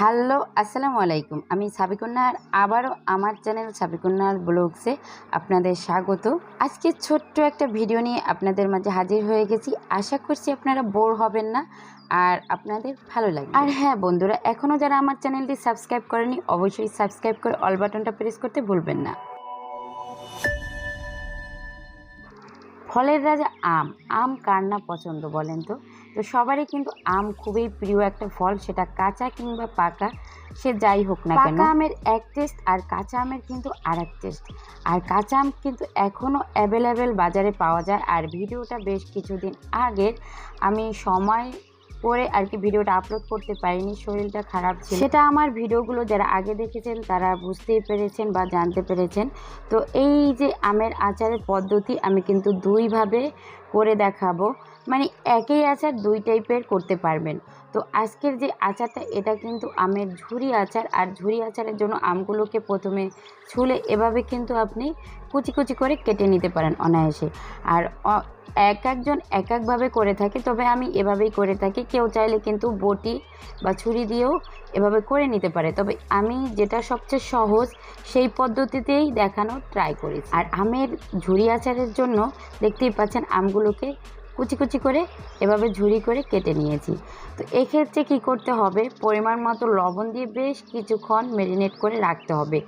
Hello, আসসালামু আলাইকুম। আমি সাবিকন্যার আবারও আমার চ্যানেল সাবিকন্যার ব্লগসে আপনাদের স্বাগত। আজকে ছোট্ট একটা ভিডিও নিয়ে আপনাদের মাঝে হাজির হয়ে গেছি। আশা করছি আপনারা বোর হবেন না আর আপনাদের ভালো লাগে আর হ্যাঁ বন্ধুরা এখনও যারা আমার চ্যানেলটি সাবস্ক্রাইব করেনি, অবশ্যই সাবস্ক্রাইব করে অল বাটনটা প্রেস করতে ভুলবেন না। ফলের রাজা আম। আম কার না পছন্দ বলেন তো? তো সবারই কিন্তু আম খুবই প্রিয় একটা ফল, সেটা কাঁচা কিংবা পাকা, সে যাই হোক না কেন। পাকা আমের এক টেস্ট আর কাঁচা আমের কিন্তু আর এক টেস্ট আর কাঁচা আম কিন্তু এখনও অ্যাভেলেবেল বাজারে পাওয়া যায়। আর ভিডিওটা বেশ কিছুদিন আগের আমি সময় করে আর কি ভিডিওটা আপলোড করতে পারিনি, শরীরটা খারাপ ছিল। সেটা আমার ভিডিওগুলো যারা আগে দেখেছেন, তারা বুঝতেই পেরেছেন বা জানতে পেরেছেন। তো এই যে আমের আচারের পদ্ধতি আমি কিন্তু দুইভাবে করে দেখাবো। মানে একই আচার দুই টাইপের করতে পারবেন। তো আজকের যে আচারটা, এটা কিন্তু আমের ঝুরি আচার। আর ঝুরি আচারের জন্য আমগুলোকে প্রথমে ছুলে এভাবে কিন্তু আপনি কুচি কুচি করে কেটে নিতে পারেন অনায়াসে। আর এক একজন এক একভাবে করে থাকে, তবে আমি এভাবেই করে থাকি। কেউ চাইলে কিন্তু বটি বা ছুরি দিয়েও এভাবে করে নিতে পারে। তবে আমি যেটা সবচেয়ে সহজ, সেই পদ্ধতিতেই দেখানো ট্রাই করি আর আমের ঝুরি আচারের জন্য দেখতেই পাচ্ছেন আমগুলোকে কুচি কুচি করে এভাবে ঝুরি করে কেটে নিয়েছি। তো এক্ষেত্রে কি করতে হবে? পরিমাণ মতো লবণ দিয়ে বেশ কিছুক্ষণ ম্যারিনেট করে রাখতে হবে।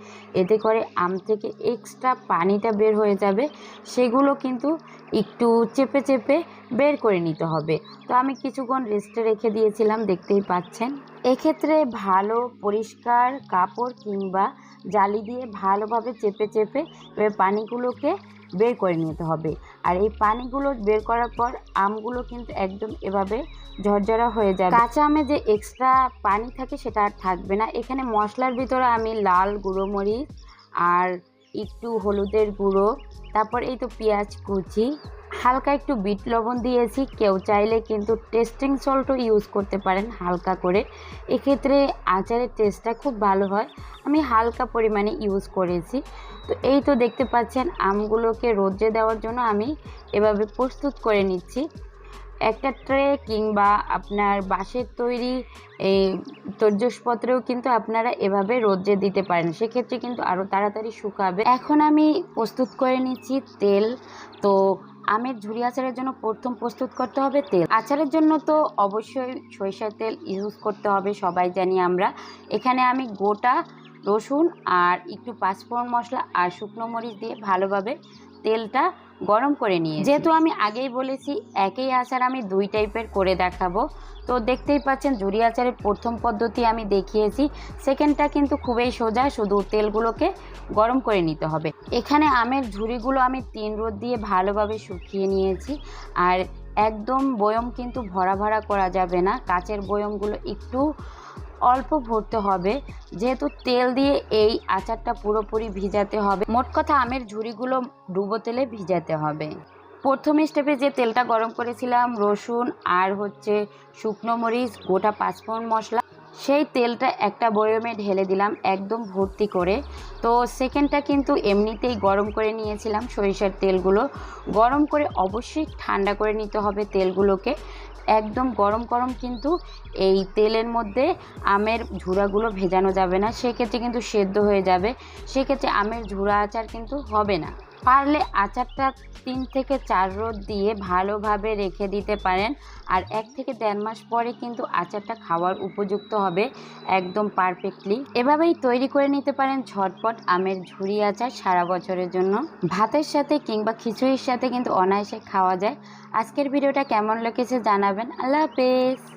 এতে করে আম থেকে এক্সট্রা পানিটা বের হয়ে যাবে। সেগুলো কিন্তু একটু চেপে চেপে বের করে নিতে হবে। তো আমি কিছুক্ষণ রেস্টে রেখে দিয়েছিলাম, দেখতেই পাচ্ছেন। এক্ষেত্রে ভালো পরিষ্কার কাপড় কিংবা জালি দিয়ে ভালোভাবে চেপে চেপে পানিগুলোকে বের করে নিতে হবে। আর এই পানিগুলো বের করার পর আমগুলো কিন্তু একদম এভাবে ঝরঝরা হয়ে যাবে। কাঁচা আমে যে এক্সট্রা পানি থাকে সেটা আর থাকবে না। এখানে মশলার ভিতরে আমি লাল গুঁড়ো মরিচ আর একটু হলুদের গুঁড়ো, তারপর এই তো পেঁয়াজ কুচি হালকা একটু বিট লবণ দিয়েছি। কেউ চাইলে কিন্তু টেস্টিং সল্টও ইউজ করতে পারেন হালকা করে। এক্ষেত্রে আচারের টেস্টটা খুব ভালো হয়। আমি হালকা পরিমাণে ইউজ করেছি। তো এই তো দেখতে পাচ্ছেন আমগুলোকে রোদ্রে দেওয়ার জন্য আমি এভাবে প্রস্তুত করে নিচ্ছি। একটা ট্রে কিংবা আপনার বাঁশের তৈরি এই তর্জসপত্রেও কিন্তু আপনারা এভাবে রোদ্রে দিতে পারেন। সেক্ষেত্রে কিন্তু আরও তাড়াতাড়ি শুকাবে। এখন আমি প্রস্তুত করে নিচ্ছি তেল। তো আমের ঝুরি আচারের জন্য প্রথম প্রস্তুত করতে হবে তেল। আচারের জন্য তো অবশ্যই সরিষার তেল ইউজ করতে হবে, সবাই জানি আমরা। এখানে আমি গোটা রসুন আর একটু পাঁচফোড়ন মশলা আর শুকনো মরিচ দিয়ে ভালোভাবে তেলটা গরম করে নিয়ে যেহেতু আমি আগেই বলেছি, একই আচার আমি দুই টাইপের করে দেখাবো। তো দেখতেই পাচ্ছেন ঝুরি আচারের প্রথম পদ্ধতি আমি দেখিয়েছি। সেকেন্ডটা কিন্তু খুবই সোজা, শুধু তেলগুলোকে গরম করে নিতে হবে। এখানে আমের ঝুড়িগুলো আমি তিন রোদ দিয়ে ভালোভাবে শুকিয়ে নিয়েছি। আর একদম বয়ম কিন্তু ভরা ভরা করা যাবে না। কাচের বয়মগুলো একটু অল্প ভরতে হবে। যেহেতু তেল দিয়ে এই আচারটা পুরোপুরি ভিজাতে হবে, মোট কথা আমের ঝুড়িগুলো ডুবো তেলে ভিজাতে হবে। প্রথম স্টেপে যে তেলটা গরম করেছিলাম, রসুন আর হচ্ছে শুকনো মরিচ, গোটা পাঁচফোড়ন মশলা, সেই তেলটা একটা বয়মে ঢেলে দিলাম একদম ভর্তি করে। তো সেকেন্ডটা কিন্তু এমনিতেই গরম করে নিয়েছিলাম সরিষার তেলগুলো। গরম করে অবশ্যই ঠান্ডা করে নিতে হবে তেলগুলোকে। একদম গরম গরম কিন্তু এই তেলের মধ্যে আমের ঝুড়াগুলো ভেজানো যাবে না। সেক্ষেত্রে কিন্তু সেদ্ধ হয়ে যাবে। সেক্ষেত্রে আমের ঝুড়া আচার কিন্তু হবে না। পারলে আচারটা তিন থেকে চার রোদ দিয়ে ভালোভাবে রেখে দিতে পারেন। আর এক থেকে দেড় মাস পরে কিন্তু আচারটা খাওয়ার উপযুক্ত হবে একদম পারফেক্টলি এভাবেই তৈরি করে নিতে পারেন ঝটপট আমের ঝুড়ি আচার সারা বছরের জন্য। ভাতের সাথে কিংবা খিচুড়ির সাথে কিন্তু অনায়াসে খাওয়া যায়। আজকের ভিডিওটা কেমন লেগেছে জানাবেন। আল্লাহ হাফেজ।